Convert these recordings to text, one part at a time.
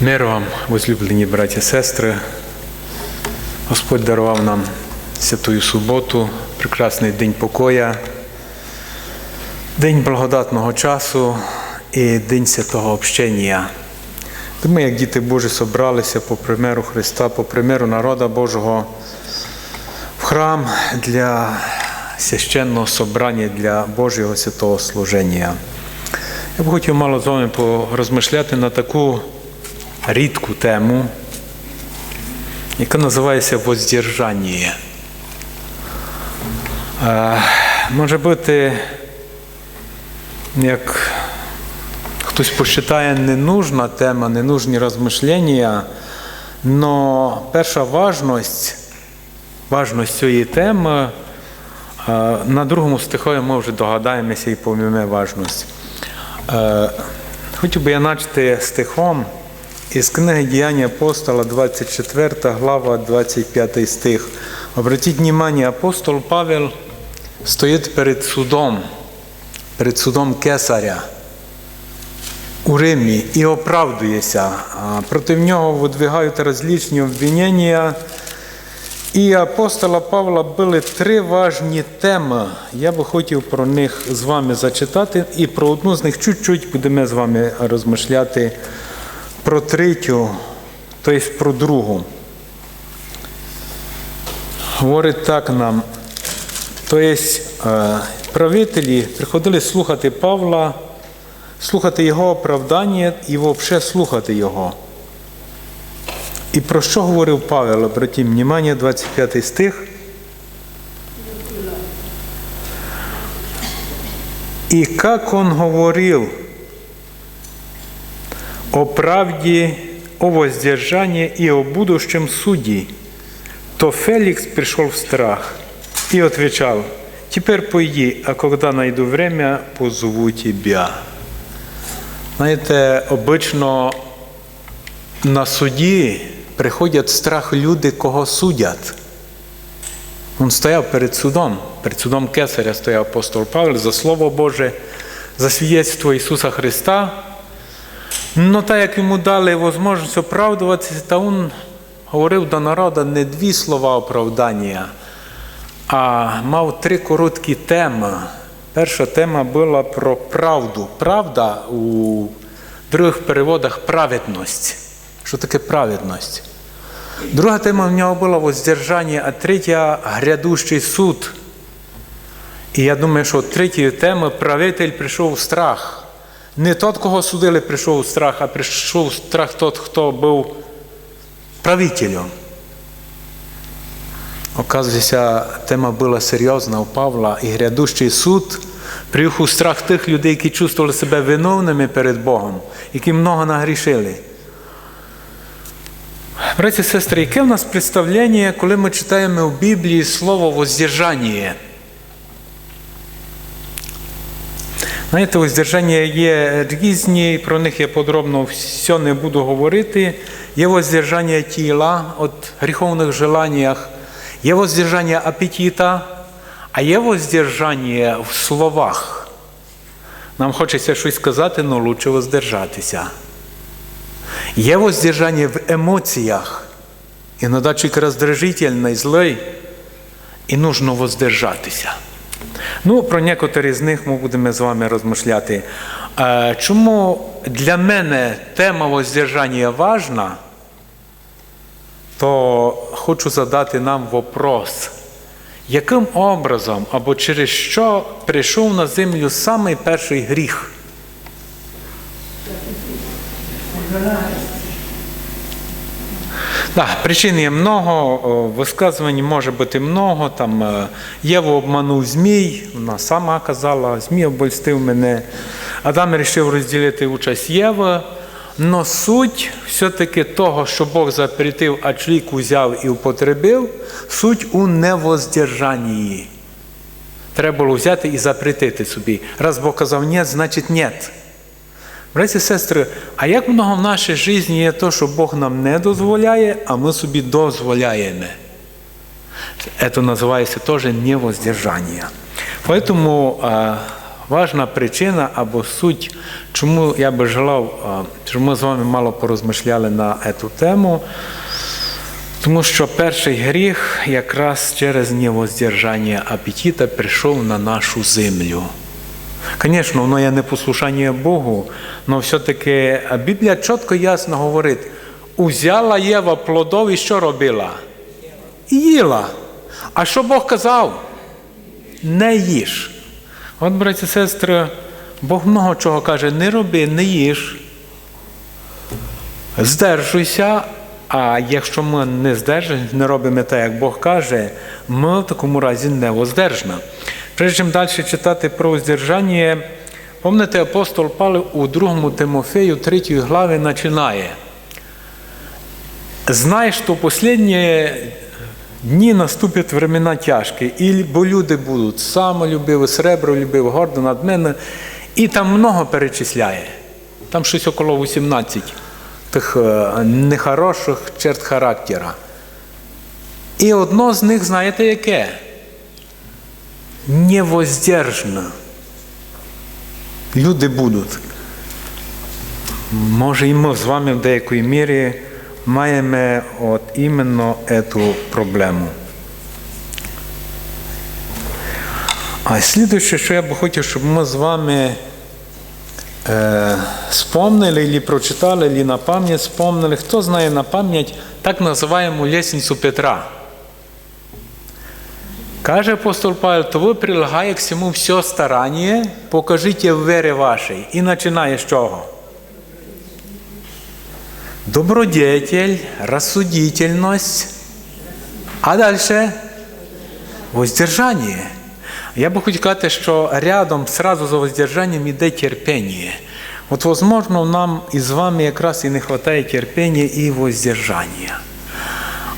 Мир вам, возлюблені браті сестри. Господь дарував нам святую суботу, прекрасний день покоя, день благодатного часу і день святого общення. Ми, як діти Божі, собралися по примеру Христа, по примеру народа Божого в храм для священного собрання для Божого святого служення. Я б хотів мало з вами порозмишляти на таку рідку тему, яка називається воздержання. Е, Може бути, як хтось посчитає, ненужна тема, ненужні розмишлення, але перша важність, важність цієї теми е, на другому стихові ми вже догадаємося і поміме важність. Е, Хотів би я почати стихом із книги Діяння апостола, 24 глава, 25 стих. Обратіть внимание, апостол Павел стоїть перед судом, перед судом Кесаря у Римі і оправдується. Проти нього видвигають розлічні обвинення. І апостола Павла були три важні теми. Я би хотів про них з вами зачитати, і про одну з них чуть-чуть будемо з вами розмишляти про третю, тобто про другу. Говорить так нам. Тобто правителі приходили слухати Павла, слухати його оправдання і взагалі слухати його. І про що говорив Павел? Обратім внимание, 25 стих. И как он говорил о правде, о воздержании и о будущем суде, то Феликс пришел в страх и отвечал, «Теперь пойди, а когда найду время, позову тебя». Знаєте, обично на суді приходять страх люди, кого судять. Він стояв перед судом, перед судом Кесаря стояв апостол Павло за Слово Боже, за свідецтво Ісуса Христа. Ну, так як йому дали можливість оправдуватися, та він говорив до народу не дві слова оправдання, а мав три короткі теми. Перша тема була про правду. Правда у других переводах праведність. Що таке праведність? Друга тема в нього була воздержання, а третя грядущий суд. І я думаю, що третьою темою правитель прийшов у страх. Не тот, кого судили, прийшов у страх, а прийшов у страх тот, хто був правителем. Оказується, тема була серйозна у Павла, і грядущий суд приїхав у страх тих людей, які чувствували себе виновними перед Богом, які много нагрішили. Браті і сестри, яке в нас представлення, коли ми читаємо в Біблії слово воздержання? Знаєте, воздержання є різні, про них я подробно все не буду говорити. Є воздержання тіла від гріховних желаннях, є воздержання апетита, а є воздержання в словах. Нам хочеться щось сказати, але краще воздержатися. Є воздержання в емоціях. Іноді чоловік роздражительний, злий, і нужно воздержатися. Ну, про некоторі з них ми будемо з вами розмишляти. Чому для мене тема воздержання важна, то хочу задати нам вопрос, яким образом або через що прийшов на землю самий перший гріх? Да, причин є много, висказувань може бути много. Там Єву обманув Змій, вона сама казала, Змій обольстив мене. Адам вирішив розділити участь Єви. Но суть все-таки того, що Бог запретив, а чоловік взяв і употребив, суть у невоздержанні. Треба було взяти і запретити собі. Раз Бог казав ні, значить ні. Браті і сестри, а як много в нашій житті є то, що Бог нам не дозволяє, а ми собі дозволяємо? Це називається теж невоздержання. Поэтому важна причина або суть, чому я би желав, а, щоб ми з вами мало порозмишляли на цю тему. Тому що перший гріх якраз через невоздержання апетита прийшов на нашу землю. Звісно, воно є непослушання Богу, але все-таки Біблія чітко ясно говорить: узяла Єва плодов і що робила? І їла. А що Бог казав? Не їж. От, браті сестри, Бог много чого каже: не роби, не їж. Здержуйся, а якщо ми не здержуємо, не робимо те, як Бог каже, ми в такому разі не воздержна. Прежде чим далі читати про воздержання, пам'ятаєте, апостол Павло у 2 Тимофею 3 главі починає. Знаєш, що останні дні наступять времена тяжкі, і, бо люди будуть самолюбиві, сребролюбиві, гордо над мене, і там много перечисляє. Там щось около 18 тих е, нехороших черт характера. І одно з них, знаєте, яке? Невоздержно. Люди будуть. Може, і ми з вами в деякій мірі маємо от іменно цю проблему. А слідуюче, що я б хотів, щоб ми з вами е, спомнили, или прочитали, или на пам'ять спомнили. Хто знає на пам'ять так називаємо лестницю Петра? Каже апостол Павел, то ви прилагає к всьому все старання, покажіть в вері вашій. І починає з чого? Добродетель, рассудительность, а далі воздержання. Я би хотів сказати, що рядом сразу за воздержанням йде терпіння. От, возможно, нам із вами якраз і не вистачає терпіння і воздержання.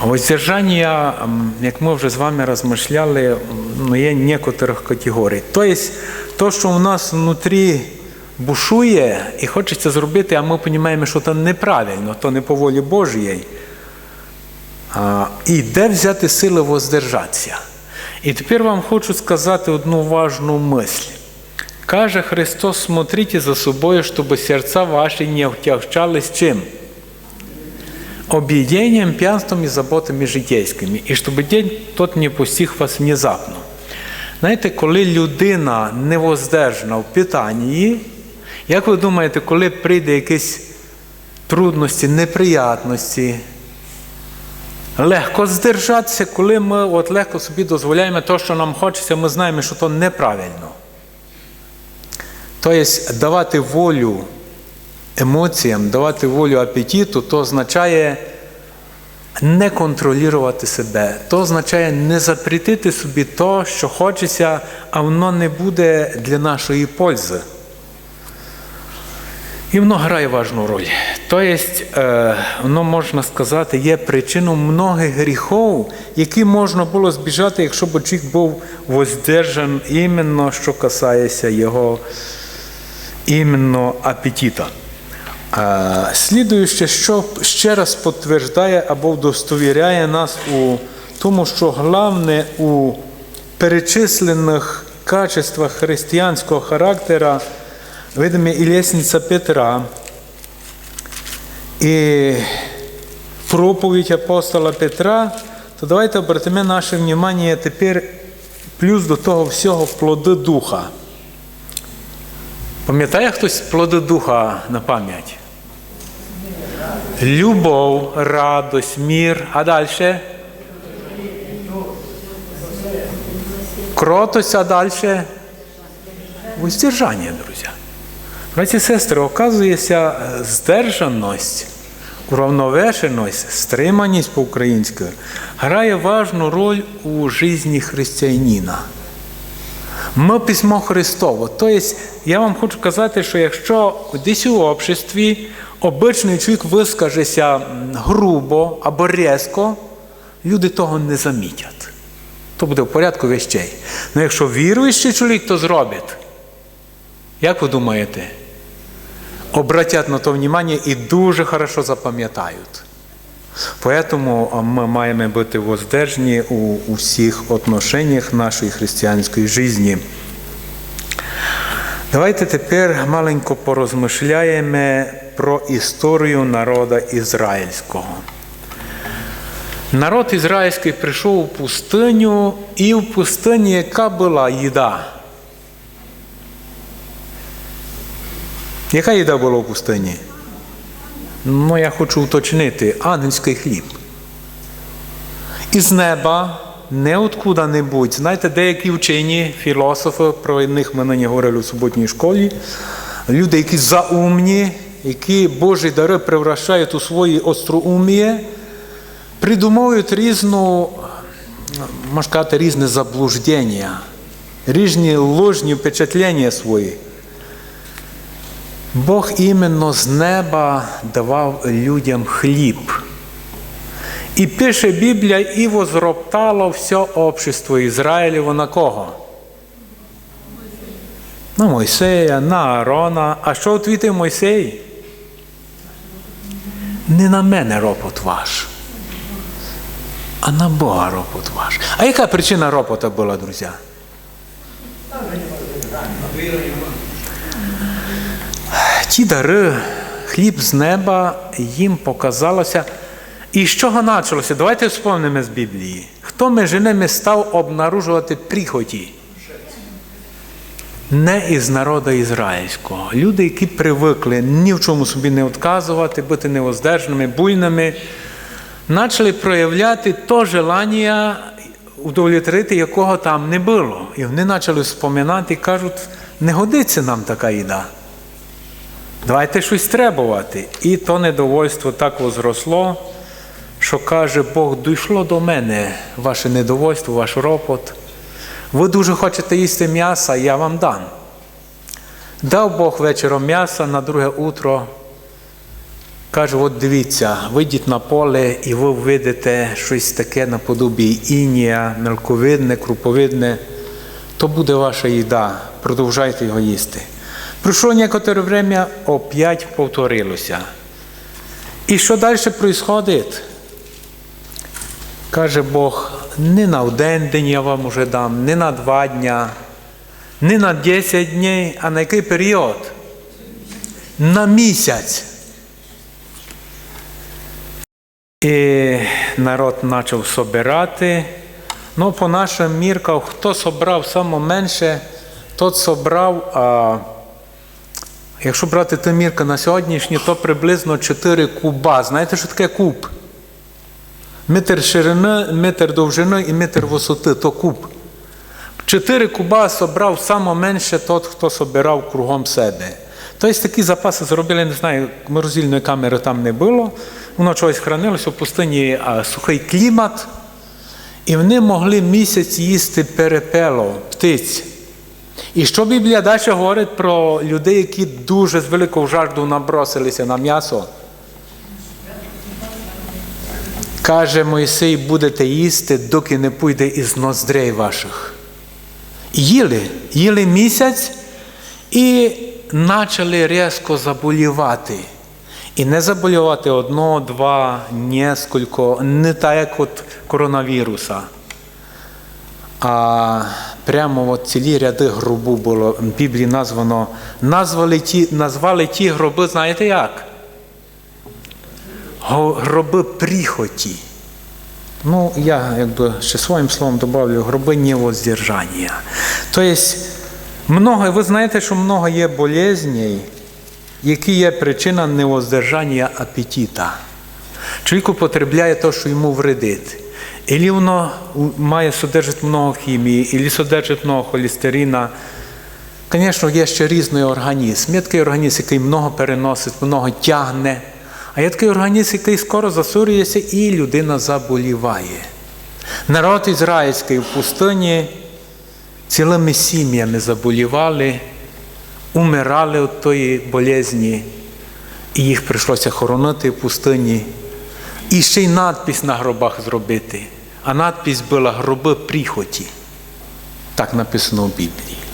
Воздержання, як ми вже з вами розмишляли, ну, є некоторих категорій. Тобто, то, що у нас внутрі бушує і хочеться зробити, а ми розуміємо, що це неправильно, то не по волі Божій. І де взяти сили воздержатися? І тепер вам хочу сказати одну важну мисль. Каже Христос, смотрите за собою, щоб серця ваші не втягчались чим? Объедением, пьянством и заботами житейськими. І щоб день тот не постиг вас внезапно. Знаєте, коли людина невоздержана в питанні, як ви думаєте, коли прийде якісь трудності, неприятності, легко здержатися, коли ми от легко собі дозволяємо те, що нам хочеться, ми знаємо, що то неправильно. Тобто давати волю емоціям, давати волю апетиту, то означає не контролювати себе, то означає не запретити собі то, що хочеться, а воно не буде для нашої пользи. І воно грає важну роль. Тобто, воно можна сказати, є причиною многих гріхів, які можна було збіжати, якщо б чоловік був воздержан іменно, що касається його іменно апетита. Слідуюче, що ще раз підтверджує або удостовіряє нас у тому, що головне у перечислених качествах християнського характера, видимо, і лісниця Петра, і проповідь апостола Петра, то давайте обратимо наше внимание тепер плюс до того всього плоди духа. Пам'ятає хтось плоди духа на пам'ять? Любов, радость, мир. А далі? Кротость, а далі? Воздержання, друзі. Браті і сестри, оказується, здержаність, уравновешеність, стриманість по-українськи грає важну роль у житті християнина. Ми письмо Христово. то Тобто, я вам хочу казати, що якщо десь у обществі обичний чоловік вискажеться грубо або різко, люди того не замітять. То буде в порядку вещей. Але якщо віруючий чоловік то зробить, як ви думаєте? Обратять на то внимание і дуже хорошо запам'ятають. Поэтому ми маємо бути воздержні у всіх отношеннях нашої християнської житті. Давайте тепер маленько порозмишляємо про історію народу ізраїльського. Народ ізраїльський прийшов у пустиню, і в пустині яка була їда? Яка їда була в пустині? Ну, я хочу уточнити, ангельський хліб. Із неба, не откуда-небудь. Знаєте, деякі вчені, філософи, про них ми нині говорили у суботній школі, люди, які заумні, які Божі дари превращають у свої остроуміє, придумують різну, можна сказати, різне заблуждення, різні ложні впечатлення свої. Бог іменно з неба давав людям хліб. І пише Біблія, і возроптало все общество Ізраїлєво на кого? На Мойсея, на Аарона. А що отвітив Мойсей? Не на мене ропот ваш, а на Бога ропот ваш. А яка причина ропота була, друзі? Ті дари, хліб з неба їм показалося. І з чого почалося? Давайте вспомнимо з Біблії. Хто між ними став обнаружувати прихоті? Не із народу ізраїльського. Люди, які привикли ні в чому собі не відказувати, бути невоздержаними, буйними, почали проявляти то желання, удовлетворити якого там не було. І вони почали споминати і кажуть, не годиться нам така їда. Давайте щось требувати. І то недовольство так возросло, що каже Бог, дійшло до мене ваше недовольство, ваш ропот. Ви дуже хочете їсти м'яса, я вам дам. Дав Бог вечором м'яса на друге утро. Каже, от дивіться, вийдіть на поле і ви видите щось таке наподобі інія, мелковидне, круповидне, то буде ваша їда. Продовжайте його їсти. Пройшло некоторе время, опять повторилося. І що далі відбувається? Каже Бог, не на один день я вам уже дам, не на два дня, не на 10 днів, а на який період? На місяць. І народ почав собирати. Ну, по нашим міркам, хто собрав саме менше, тот собрав. А, Якщо брати та мірка на сьогоднішній, то приблизно 4 куба. Знаєте, що таке куб? Метр ширини, метр довжини і метр висоти то куб. Чотири куба собрав саме менше тот, хто собирав кругом себе. Тобто такі запаси зробили, не знаю, морозильної камери там не було, воно чогось хранилося в пустині а, сухий клімат, і вони могли місяць їсти перепело, птиць. І що Біблія далі говорить про людей, які дуже з великою жажду набросилися на м'ясо? Каже Мойсей, будете їсти, доки не пойде із ноздрей ваших. Їли, їли місяць і почали різко заболівати. І не заболівати одно, два, несколько, не так, як от коронавіруса. А прямо от цілі ряди гробу було в Біблії названо. Назвали ті, назвали ті гроби, знаєте як? Гроби прихоті. Ну, я якби ще своїм словом добавлю гроби невоздержання. Тобто, много, ви знаєте, що много є болезней, які є причина невоздержання апетита. Чоловік употребляє те, що йому вредить. Ілі воно має содержати много хімії, ілі содержить много холестерина. Звісно, є ще різний організм. Є такий організм, який много переносить, много тягне. А є такий організм, який скоро засурюється, і людина заболіває. Народ ізраїльський в пустині цілими сім'ями заболівали, умирали від тої болезні, і їх прийшлося хоронити в пустині. І ще й надпись на гробах зробити. А надпись була гроби прихоті. Так написано в Біблії.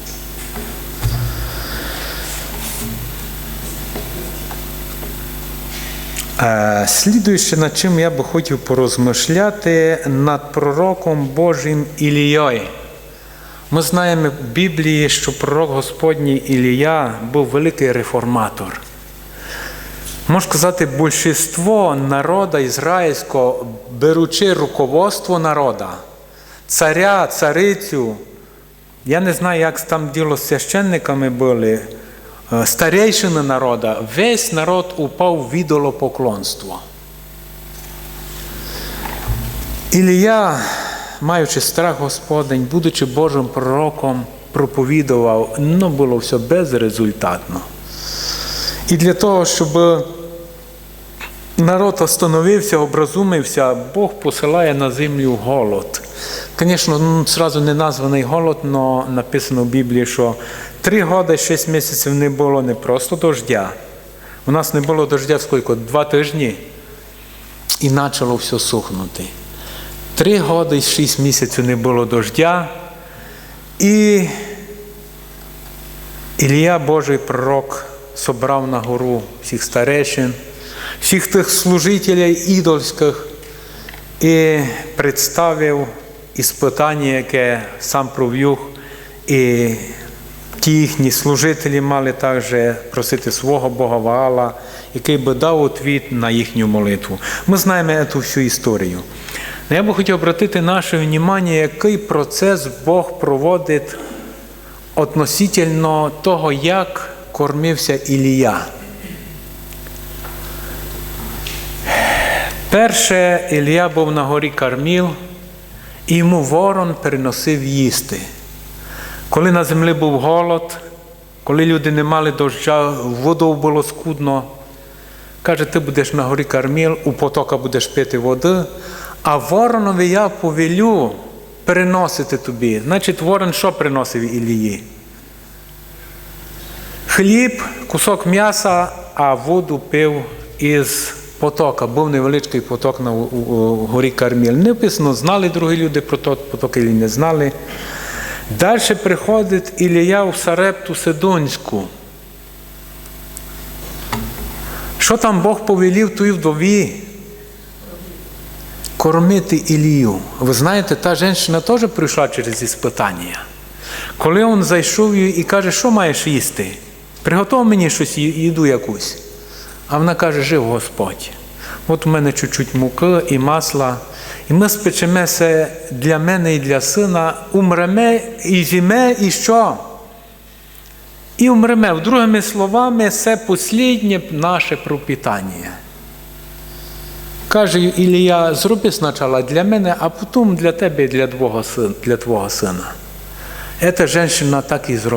Слідуючи, над чим я би хотів порозмишляти над пророком Божим Ілією. Ми знаємо в Біблії, що пророк Господній Ілія був великий реформатор. Можна сказати, більшіство народа ізраїльського, беручи руководство народа, царя, царицю, я не знаю, як там діло з священниками були, е, старейшини народа, весь народ упав в ідолопоклонство. Ілія, маючи страх Господень, будучи Божим пророком, проповідував, ну було все безрезультатно. І для того, щоб народ остановився, образумився, Бог посилає на землю голод. Звісно, ну, зразу не названий голод, але написано в Біблії, що три роки, шість місяців не було не просто дождя. У нас не було дождя скільки? Два тижні. І почало все сухнути. Три роки шість місяців не було дождя. І Ілія Божий пророк собрав на гору всіх старейшин, всіх тих служителів ідольських і представив іспитання, яке сам провів, і ті їхні служителі мали також просити свого Бога Ваала, який би дав відповідь на їхню молитву. Ми знаємо цю всю історію. Но Я би хотів обратити наше внимание, який процес Бог проводить относительно того, як кормився Ілія. Перше Ілія був на горі Карміл, і йому ворон переносив їсти. Коли на землі був голод, коли люди не мали доща, воду було скудно, каже, ти будеш на горі Карміл, у потока будеш пити води, а воронові я повелю переносити тобі. Значить, ворон що приносив Ілії? Хліб, кусок м'яса, а воду пив із потока. Був невеличкий поток на у- у- горі Карміль. Не написано, знали другі люди про той поток і не знали. Далі приходить Ілія в Сарепту Сидонську. Що там Бог повелів тій вдові? Кормити Ілію. Ви знаєте, та жінка теж прийшла через іспитання. Коли він зайшов і каже, що маєш їсти? Приготов мені щось їду якусь. А вона каже, жив Господь. От у мене чуть-чуть муки і масла. І ми спечемося для мене і для сина, умремо і зіме, і що? І умремо. Другими словами, це останнє наше пропитання. Каже Ілія, зроби спочатку для мене, а потім для тебе і для твого сина. Ця жінка так і зробила.